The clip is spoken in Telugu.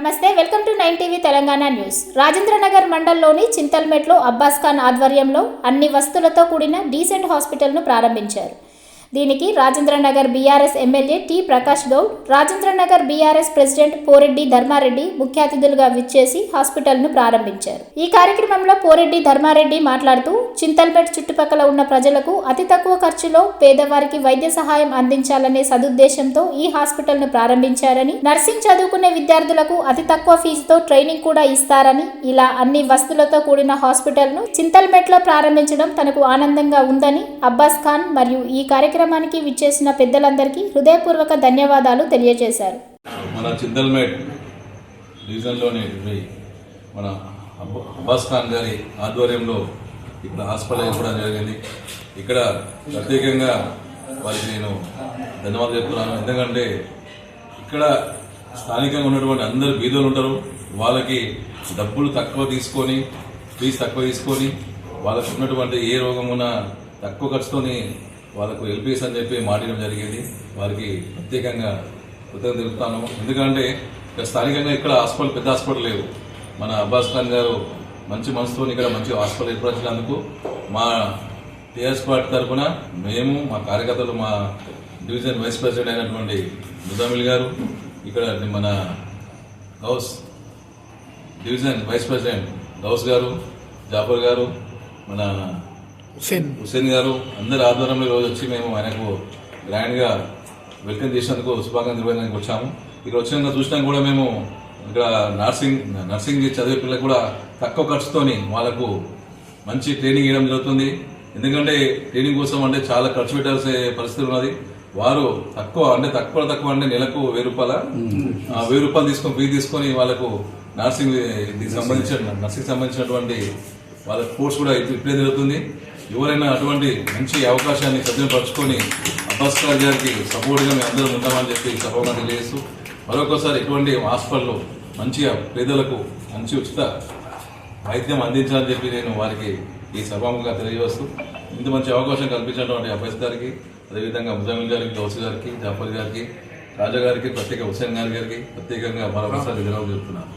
నమస్తే welcome to nine TV Telangana news. Rajendranagar మండల్లోని చింతల్మెట్లో అబ్బాస్ ఖాన్ ఆధ్వర్యంలో అన్ని వస్తువులతో కూడిన డీసెంట్ హాస్పిటల్ను ప్రారంభించారు. దీనికి Rajendranagar BRS MLA T Prakash Goud Rajendranagar BRS president Poreddy Dharmareddy ముఖ్య అతిథులుగా విచ్చేసి హాస్పిటల్ను ప్రారంభించారు. ఈ కార్యక్రమంలో పోరెడ్డి ధర్మారెడ్డి మాట్లాడుతూ చింతల్పేట్ చుట్టుపక్కల ఉన్న ప్రజలకు అతి తక్కువ ఖర్చులో పేదవారికి వైద్య సహాయం అందించాలనే సదుద్దేశంతో ఈ హాస్పిటల్ను ప్రారంభించారని నర్సింగ్ చదువుకునే విద్యార్థులకు అతి తక్కువ ఫీజుతో ట్రైనింగ్ కూడా ఇస్తారని ఇలా అన్ని వస్తువులతో కూడిన హాస్పిటల్ను చింతల్పేట్లో ప్రారంభించడం తనకు ఆనందంగా ఉందని అబ్బాస్ ఖాన్ మరియు ఈ కార్యక్రమం కార్యక్రమానికి విచ్చేసిన పెద్దలందరికీ హృదయపూర్వక ధన్యవాదాలు తెలియజేశారు. మన చిందల్మేట్ డివిజన్లోని మన అబ్బ- అబ్బాస్ ఖాన్ గారి ఆధ్వర్యంలో ఇక్కడ హాస్పిటల్ ఇవ్వడం జరిగింది. ఇక్కడ ప్రత్యేకంగా వారికి నేను ధన్యవాదాలు చెప్తున్నాను. ఎందుకంటే ఇక్కడ స్థానికంగా ఉన్నటువంటి అందరు బీదోలు ఉంటారు. వాళ్ళకి డబ్బులు తక్కువ తీసుకొని ఫీజు తక్కువ తీసుకొని వాళ్ళకు ఉన్నటువంటి ఏ రోగం ఉన్నా తక్కువ ఖర్చుతోని వాళ్ళకు ఎల్పిఎస్ అని చెప్పి మాట్లాడడం జరిగింది. వారికి ప్రత్యేకంగా కృతజ్ఞత తెలుపుతాను. ఎందుకంటే ఇక్కడ స్థానికంగా ఇక్కడ హాస్పిటల్ పెద్ద హాస్పిటల్ లేవు. మన అబ్బాస్ ఖాన్ గారు మంచి మనసుతో ఇక్కడ మంచి హాస్పిటల్ ఏర్పరిచినందుకు మా టీఆర్ఎస్ పార్టీ తరఫున మేము మా కార్యకర్తలు మా డివిజన్ వైస్ ప్రెసిడెంట్ అయినటువంటి ముజామిల్ గారు ఇక్కడ మన Ghouse division vice president Ghouse గారు జాఫర్ గారు మన హుసేన్. హుసేన్ గారు అందరి ఆధ్వర్యంలో ఈరోజు వచ్చి మేము ఆయనకు గ్రాండ్గా వెల్కమ్ చేసినందుకు శుభాకాంక్షలు నిర్వహించడానికి వచ్చాము. ఇక్కడ వచ్చినాక చూసినాక కూడా మేము ఇక్కడ నర్సింగ్ నర్సింగ్ చదివే పిల్లలకు కూడా తక్కువ ఖర్చుతోని వాళ్ళకు మంచి ట్రైనింగ్ ఇవ్వడం జరుగుతుంది. ఎందుకంటే ట్రైనింగ్ కోసం అంటే చాలా ఖర్చు పెట్టాల్సిన పరిస్థితి ఉన్నది. వారు తక్కువ అంటే తక్కువ తక్కువ అంటే నెలకు వెయ్యి రూపాయల వెయ్యి రూపాయలు తీసుకొని ఫీ తీసుకొని వాళ్ళకు నర్సింగ్ దీనికి సంబంధించిన నర్సింగ్ సంబంధించినటువంటి వాళ్ళ కోర్స్ కూడా ఇప్పుడే జరుగుతుంది. ఎవరైనా అటువంటి మంచి అవకాశాన్ని సద్వినియోగపరచుకొని అబ్బాస్ ఖాన్ గారికి సపోర్ట్గా మేము అందరం ఉంటామని చెప్పి సభగా తెలియజేస్తూ మరొకసారి ఇటువంటి హాస్పిటల్లో మంచిగా పేదలకు మంచి ఉచిత వైద్యం అందించాలని చెప్పి నేను వారికి ఈ సభాముఖంగా తెలియజేస్తూ ఇంత మంచి అవకాశం కల్పించినటువంటి అబ్బాస్ గారికి అదేవిధంగా ముజామిల్ గారికి గౌస్ గారికి జాఫర్ గారికి రాజా గారికి ప్రత్యేక హుసేన్ గారి గారికి ప్రత్యేకంగా మరొకసారి విరామం చెప్తున్నాను.